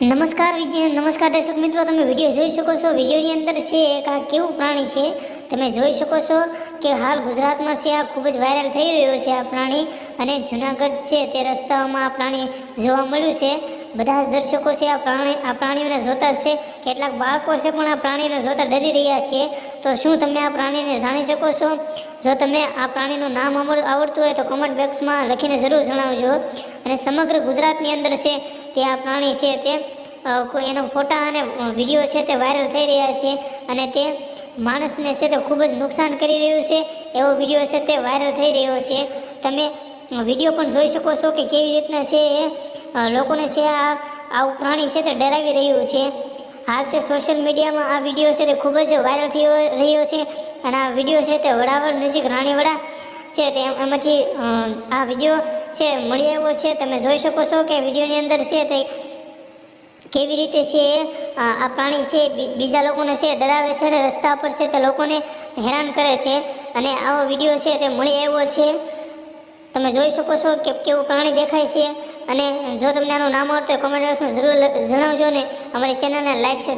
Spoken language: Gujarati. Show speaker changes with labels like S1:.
S1: નમસ્કાર વિજય, નમસ્કાર દર્શક મિત્રો, તમે વીડિયો જોઈ શકો છો. વિડીયોની અંદર છે એક આ કેવું પ્રાણી છે, તમે જોઈ શકો છો કે હાલ ગુજરાતમાં છે, આ ખૂબ જ વાયરલ થઈ રહ્યો છે આ પ્રાણી. અને જુનાગઢ છે, તે રસ્તાઓમાં આ પ્રાણી જોવા મળ્યું છે. બધા જ દર્શકો છે, આ પ્રાણી, આ પ્રાણીઓને જોતા છે. કેટલાક બાળકો છે પણ આ પ્રાણીને જોતા ડરી રહ્યા છે. તો શું તમે આ પ્રાણીને જાણી શકો છો? જો તમને આ પ્રાણીનું નામ આવડતું હોય તો કમેન્ટ બોક્સમાં લખીને જરૂર જણાવજો. અને સમગ્ર ગુજરાતની અંદર છે તે આ પ્રાણી છે તે કોઈ એનો ફોટા અને વીડિયો છે તે વાયરલ થઈ રહ્યા છે અને તે માણસને છે તે ખૂબ જ નુકસાન કરી રહ્યું છે. એવો વીડિયો છે તે વાયરલ થઈ રહ્યો છે. તમે વીડિયો પણ જોઈ શકો છો કે કેવી રીતના છે એ લોકોને છે આ આવું પ્રાણી છે તે ડરાવી રહ્યું છે. હાલ છે સોશિયલ મીડિયામાં આ વીડિયો છે તે ખૂબ જ વાયરલ થઈ રહ્યો છે અને આ વીડિયો છે તે વડાવળ નજીક રાણીવડા છે તે એમાંથી આ વીડિયો છે, મળી આવ્યો છે. તમે જોઈ શકો છો કે વિડીયોની અંદર છે તે કેવી રીતે છે આ પ્રાણી છે બીજા લોકોને છે ડરાવે છે અને રસ્તા પર છે તે લોકોને હેરાન કરે છે. અને આવો વીડિયો છે તે મળી આવ્યો છે. તમે જોઈ શકો છો કે કેવું પ્રાણી દેખાય છે. અને જો તમને આનું નામ આવડતું હોય કોમેન્ટ બોક્સમાં જરૂર જણાવજો ને અમારી ચેનલને લાઈક શેર